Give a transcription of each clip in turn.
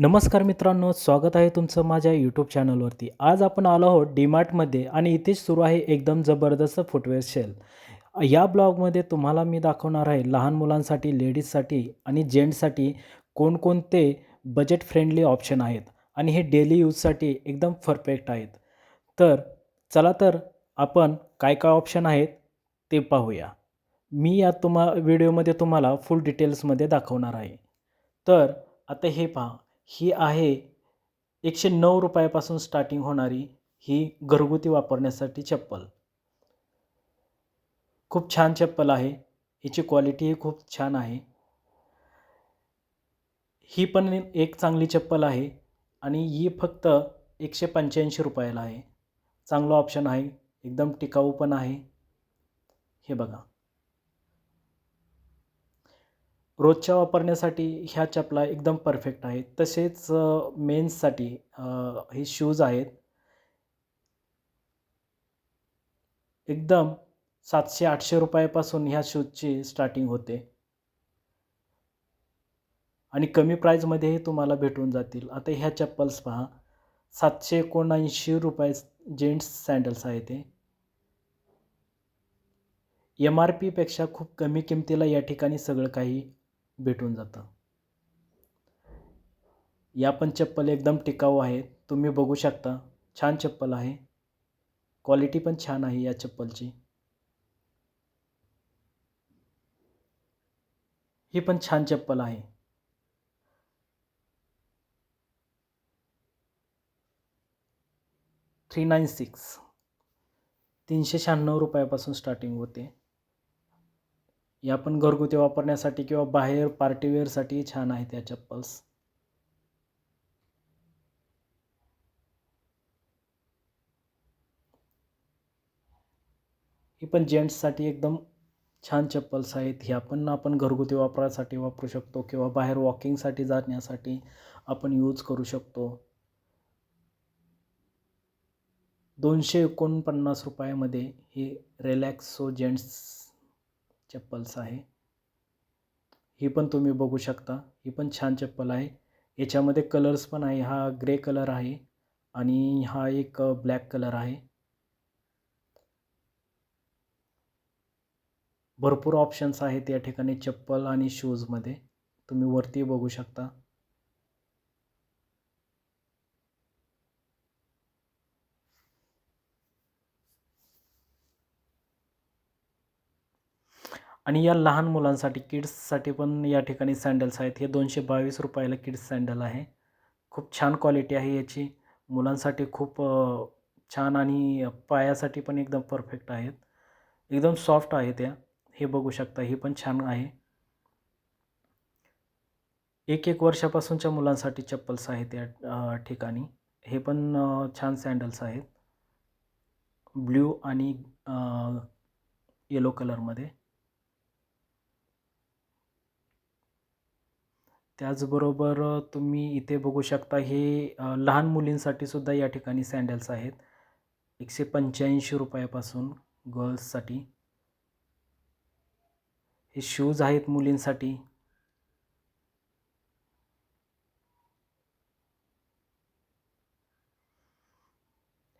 नमस्कार मित्रांनो स्वागत आहे तुमचं माझ्या यूट्यूब चॅनलवरती आज आपण आलो आहोत डीमार्टमध्ये आणि इथेच सुरू आहे एकदम जबरदस्त फुटवेअर सेल या ब्लॉगमध्ये तुम्हाला मी दाखवणार आहे लहान मुलांसाठी लेडीजसाठी आणि जेंट्ससाठी कोणकोणते बजेट फ्रेंडली ऑप्शन आहेत आणि हे डेली यूजसाठी एकदम परफेक्ट आहेत. तर चला तर आपण काय काय ऑप्शन आहेत ते पाहूया. मी या तुम्हा व्हिडिओमध्ये तुम्हाला फुल डिटेल्समध्ये दाखवणार आहे. तर आता हे पहा. ही आहे एकशे नऊ रुपयापासून स्टार्टिंग होणारी ही घरगुती वापरण्यासाठी चप्पल. खूप छान चप्पल आहे. हिची क्वालिटीही खूप छान आहे. ही पण एक चांगली चप्पल आहे आणि ही फक्त एकशे पंच्याऐंशी रुपयाला आहे. चांगलं ऑप्शन आहे. एकदम टिकाऊ पण आहे. हे बघा. रोजच्या वापरण्यासाठी ह्या चपला एकदम परफेक्ट आहेत. तसेच मेन्ससाठी हे शूज आहेत. एकदम सातशे आठशे रुपयापासून ह्या शूजची स्टार्टिंग होते. आणि कमी प्राईजमध्येही तुम्हाला भेटून जातील. आता ह्या चप्पल्स पहा. सातशे एकोणऐंशी रुपये जेंट्स सँडल्स आहे ते एम आर पीपेक्षा खूप कमी किमतीला या ठिकाणी सगळं काही भेटून जातं. या पण चप्पल एकदम टिकाऊ आहे. तुम्ही बघू शकता छान चप्पल आहे. क्वालिटी पण छान आहे या चप्पलची. ही पण छान चप्पल आहे. Three nine six. तीनशे शहाण्णव रुपयापासून स्टार्टिंग होते. या पण घरगुती वापरण्यासाठी किंवा बाहेर पार्टीवेअरसाठी छान आहेत या चप्पल्स. ही पण जेंट्ससाठी एकदम छान चप्पल्स आहेत. ह्या पण आपण घरगुती वापरासाठी वापरू शकतो किंवा बाहेर वॉकिंगसाठी जाण्यासाठी आपण यूज करू शकतो. दोनशे एकोणपन्नास रुपयामध्ये ही रिलॅक्सो जेंट्स चप्पल्स आहे. ही पण तुम्ही बघू शकता. ही पण छान चप्पल आहे. याच्यामध्ये कलर्स पण आहे. हा ग्रे कलर आहे आणि हा एक ब्लॅक कलर आहे. भरपूर ऑप्शन्स आहेत या ठिकाणी चप्पल आणि शूजमध्ये तुम्ही वरती बघू शकता. आणि या लहान मुलांसाठी किड्ससाठी पण या ठिकाणी सँडल्स आहेत. हे दोनशे बावीस रुपयाला किड्स सँडल आहे. खूप छान क्वालिटी आहे याची. मुलांसाठी खूप छान आणि पायासाठी पण एकदम परफेक्ट आहेत. एकदम सॉफ्ट आहे त्या हे बघू शकता हे पण छान आहे. एक एक वर्षापासूनच्या मुलांसाठी चप्पल्स आहेत या ठिकाणी. हे पण छान सँडल्स आहेत. ब्ल्यू आणि येलो कलरमध्ये. त्याचबरोबर तुम्ही इथे बघू शकता हे लहान मुलींसाठी सुद्धा या ठिकाणी सँडल्स आहेत. एकशे पंच्याऐंशी रुपयापासून गर्ल्ससाठी. हे शूज आहेत मुलींसाठी.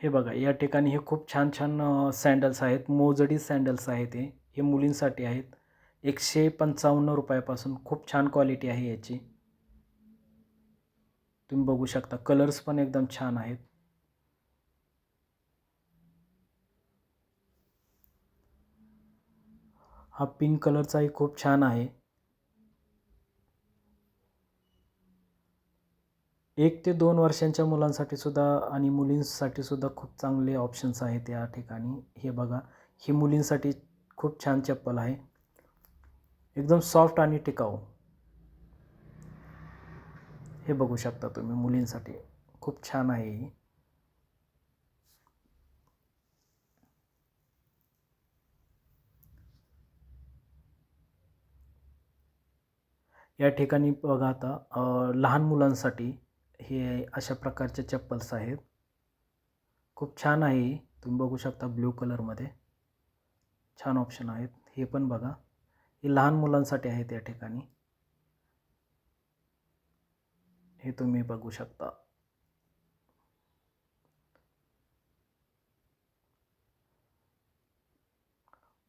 हे बघा या ठिकाणी हे खूप छान छान सँडल्स आहेत. मोजडी सँडल्स आहेत हे. हे मुलींसाठी आहेत. एकशे पंचावन्न रुपयापासून खूप छान क्वालिटी आहे याची. तुम्ही बघू शकता कलर्स पण एकदम छान आहेत. हा पिंक कलरचाही खूप छान आहे. एक ते दोन वर्षांच्या मुलांसाठी सुद्धा आणि मुलींसाठी सुद्धा खूप चांगले ऑप्शन्स आहेत या ठिकाणी. हे बघा ही मुलींसाठी खूप छान चप्पल आहे. एकदम सॉफ्ट आणि टिकाऊ. हे बघू शकता तुम्ही मुलींसाठी. खूप छान आहे ही. या ठिकाणी बघा आता लहान मुलांसाठी हे अशा प्रकारचे चप्पल्स आहेत. खूप छान आहे तुम्ही बघू शकता ब्ल्यू कलरमध्ये. छान ऑप्शन आहेत. हे पण बघा. हे लहान मुलांसाठी आहेत या ठिकाणी. हे तुम्ही बघू शकता.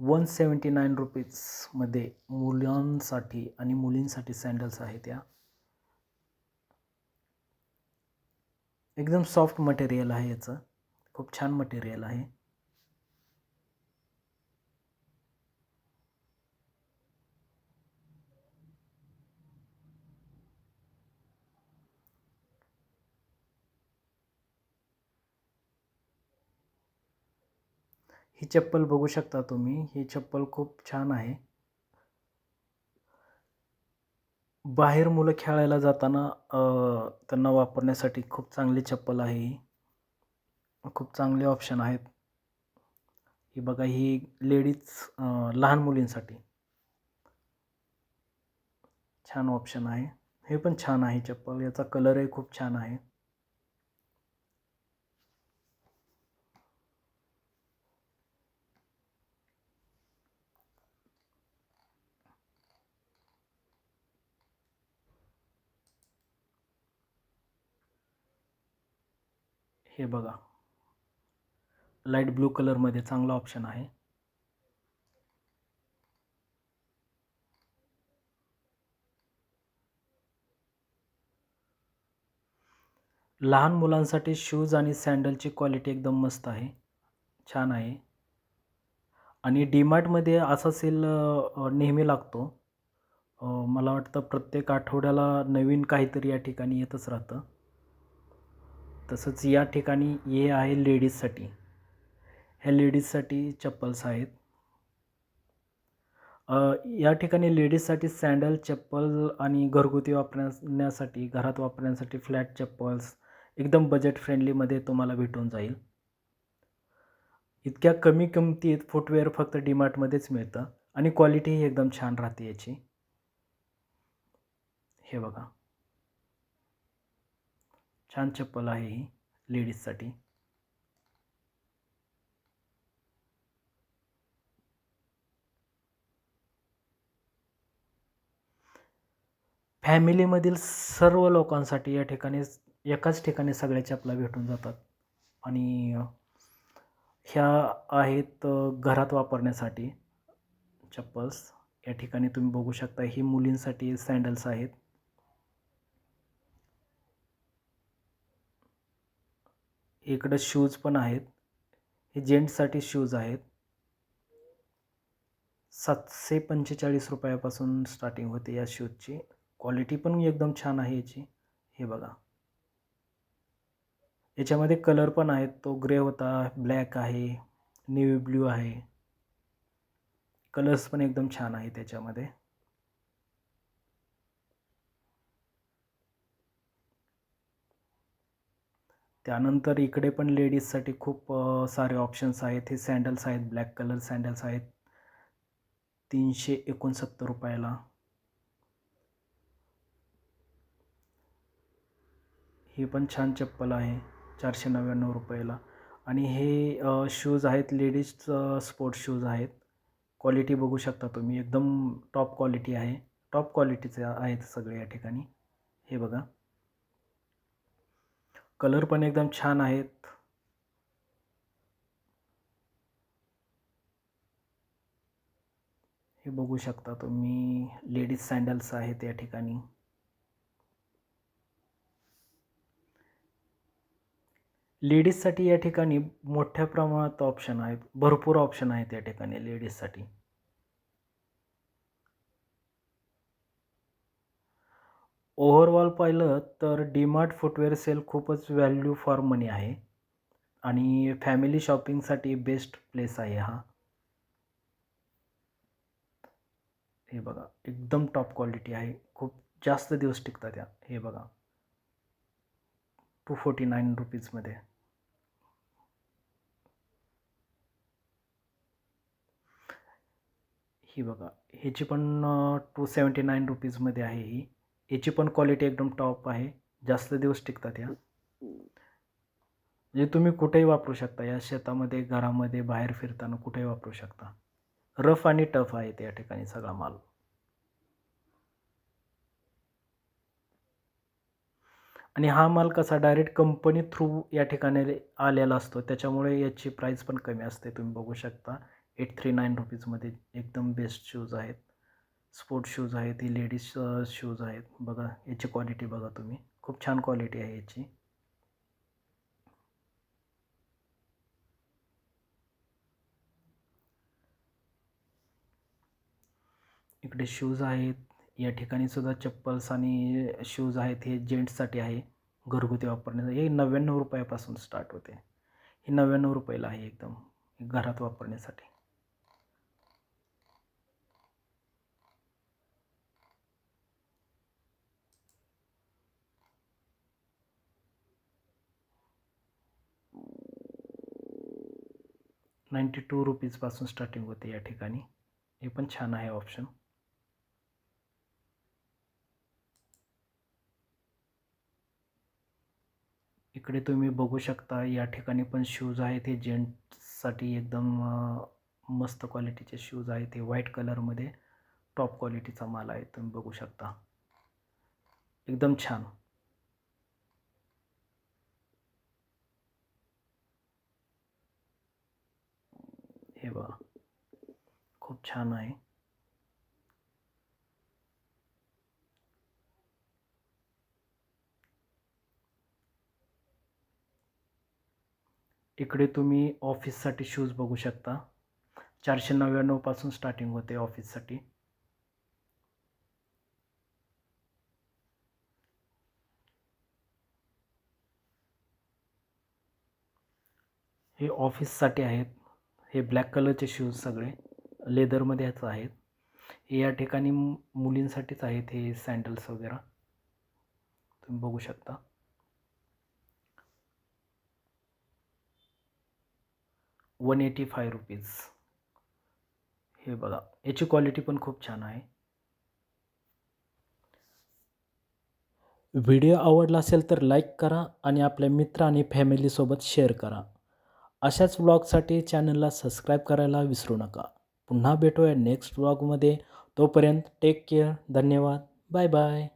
वन सेवन्टी नाईन रुपीजमध्ये मुलांसाठी आणि मुलींसाठी सँडल्स आहेत या. एकदम सॉफ्ट मटेरियल आहे याचं. खूप छान मटेरियल आहे. ही चप्पल बघू शकता तुम्ही. ही चप्पल खूप छान आहे. बाहेर मुलं खेळायला जाताना त्यांना वापरण्यासाठी खूप चांगली चप्पल आहे ही. खूप चांगले ऑप्शन आहेत. ही बघा ही लेडीज लहान मुलींसाठी. छान ऑप्शन आहे. हे पण छान आहे चप्पल. याचा कलरही खूप छान आहे. हे बघा. लाइट ब्लू कलरमध्ये चांगला ऑप्शन आहे. लहान मुलांसाठी शूज आणि सँडलची क्वालिटी एकदम मस्त आहे. छान आहे. आणि डीमार्टमध्ये असा सेल नेहमी लागतो. मला वाटतं प्रत्येक आठवड्याला नवीन काहीतरी या ठिकाणी येतच राहतं. तसंच या ठिकाणी हे आहे लेडीजसाठी. ह्या लेडीजसाठी चप्पल्स आहेत. या ठिकाणी लेडीजसाठी सँडल चप्पल आणि घरगुती वापरण्यासाठी घरात वापरण्यासाठी फ्लॅट चप्पल्स एकदम बजेट फ्रेंडलीमध्ये तुम्हाला भेटून जाईल. इतक्या कमी किमतीत फुटवेअर फक्त डीमार्टमध्येच मिळतं आणि क्वालिटीही एकदम छान राहते याची. हे बघा. छान चप्पल आहे ही लेडीजसाठी. फॅमिलीमधील सर्व लोकांसाठी या ठिकाणी एकाच ठिकाणी सगळ्या चपला भेटून जातात. आणि ह्या आहेत घरात वापरण्यासाठी चप्पल्स. या ठिकाणी तुम्ही बघू शकता ही मुलींसाठी सँडल्स आहेत. इकडं शूज पण आहेत. हे जेंट्ससाठी शूज आहेत. सातशे पंचेचाळीस रुपयापासून स्टार्टिंग होते या शूजची क्वालिटी पण एकदम छान आहे याची. हे बघा. याच्यामध्ये कलर पण आहेत. तो ग्रे होता ब्लॅक आहे नेव्ही ब्ल्यू आहे. कलर्स पण एकदम छान आहे त्याच्यामध्ये. त्यानंतर इकडे पण लेडीजसाठी खूप सारे ऑप्शन्स आहेत. हे सँडल्स आहेत ब्लॅक कलर सँडल्स आहेत. तीनशे एकोणसत्तर रुपयाला. ही पण छान चप्पल आहे चारशे नव्याण्णव रुपयाला. आणि हे शूज आहेत लेडीज स्पोर्ट्स शूज आहेत. क्वालिटी बघू शकता तुम्ही. एकदम टॉप क्वालिटी आहे. टॉप क्वालिटीचे आहेत सगळे या ठिकाणी. हे बघा. कलर पण एकदम छान आहेत. हे बघू शकता तुम्ही लेडीज सँडल्स आहेत या ठिकाणी. लेडीजसाठी या ठिकाणी मोठ्या प्रमाणात ऑप्शन आहेत भरपूर ऑप्शन आहेत या ठिकाणी लेडीजसाठी. ओव्हरऑल पाहिलं तर डीमार्ट फुटवेअर सेल खूपच व्हॅल्यू फॉर मनी आहे. आणि फॅमिली शॉपिंगसाठी बेस्ट प्लेस आहे हा. हे बघा एकदम टॉप क्वालिटी आहे. खूप जास्त दिवस टिकतात या. हे बघा. टू फोर्टी नाईन रुपीजमध्ये ही बघा ह्याची पण टू सेवन्टी नाईन रुपीजमध्ये आहे ही. याची पण क्वालिटी एकदम टॉप आहे. जास्त दिवस टिकतात या. म्हणजे तुम्ही कुठेही वापरू शकता या शेतामध्ये घरामध्ये बाहेर फिरताना कुठेही वापरू शकता. रफ आणि टफ आहे त्या ठिकाणी सगळा माल. आणि हा माल कसा डायरेक्ट कंपनी थ्रू या ठिकाणी आलेला असतो त्याच्यामुळे याची प्राईस पण कमी असते. तुम्ही बघू शकता एट थ्री नाईन रुपीजमध्ये एकदम बेस्ट शूज आहेत. स्पोर्ट्स शूज आहेत ही लेडीज शूज आहेत. बघा याची क्वालिटी बघा तुम्ही. खूप छान क्वालिटी आहे याची. इकडे शूज आहेत. या ठिकाणी सुद्धा चप्पल्स आणि शूज आहेत. हे जेंट्ससाठी आहे. घरगुती वापरण्यासाठी हे नव्याण्णव रुपयापासून स्टार्ट होते. हे नव्याण्णव रुपयाला आहे एकदम. घरात वापरण्यासाठी. नाईंटी टू रुपीजपासून स्टार्टिंग होते या ठिकाणी. हे पण छान आहे ऑप्शन. इकडे तुम्ही बघू शकता या ठिकाणी पण शूज आहेत. हे जेंट्ससाठी एकदम मस्त क्वालिटीचे शूज आहेत. हे व्हाईट कलरमध्ये टॉप क्वालिटीचा माल आहे. तुम्ही बघू शकता. एकदम छान. हे बघा. खूप छान आहे. इकडे तुम्ही ऑफिससाठी शूज बघू शकता. चारशे नव्याण्णवपासून स्टार्टिंग होते ऑफिससाठी. हे ऑफिससाठी आहेत. हे ब्लॅक कलरचे शूज सगळे लेदरमध्येच आहेत. हे या ठिकाणी मुलींसाठीच आहेत हे सँडल्स वगैरे. तुम्ही बघू शकता. वन एटी फाय रुपीज हे बघा. याची क्वालिटी पण खूप छान आहे. व्हिडिओ आवडला असेल तर लाईक करा आणि आपल्या मित्र आणि फॅमिलीसोबत शेअर करा. अशाच व्लॉगसाठी चॅनलला सबस्क्राईब करायला विसरू नका. पुन्हा भेटूया नेक्स्ट व्लॉगमध्ये तोपर्यंत टेक केअर धन्यवाद. Bye bye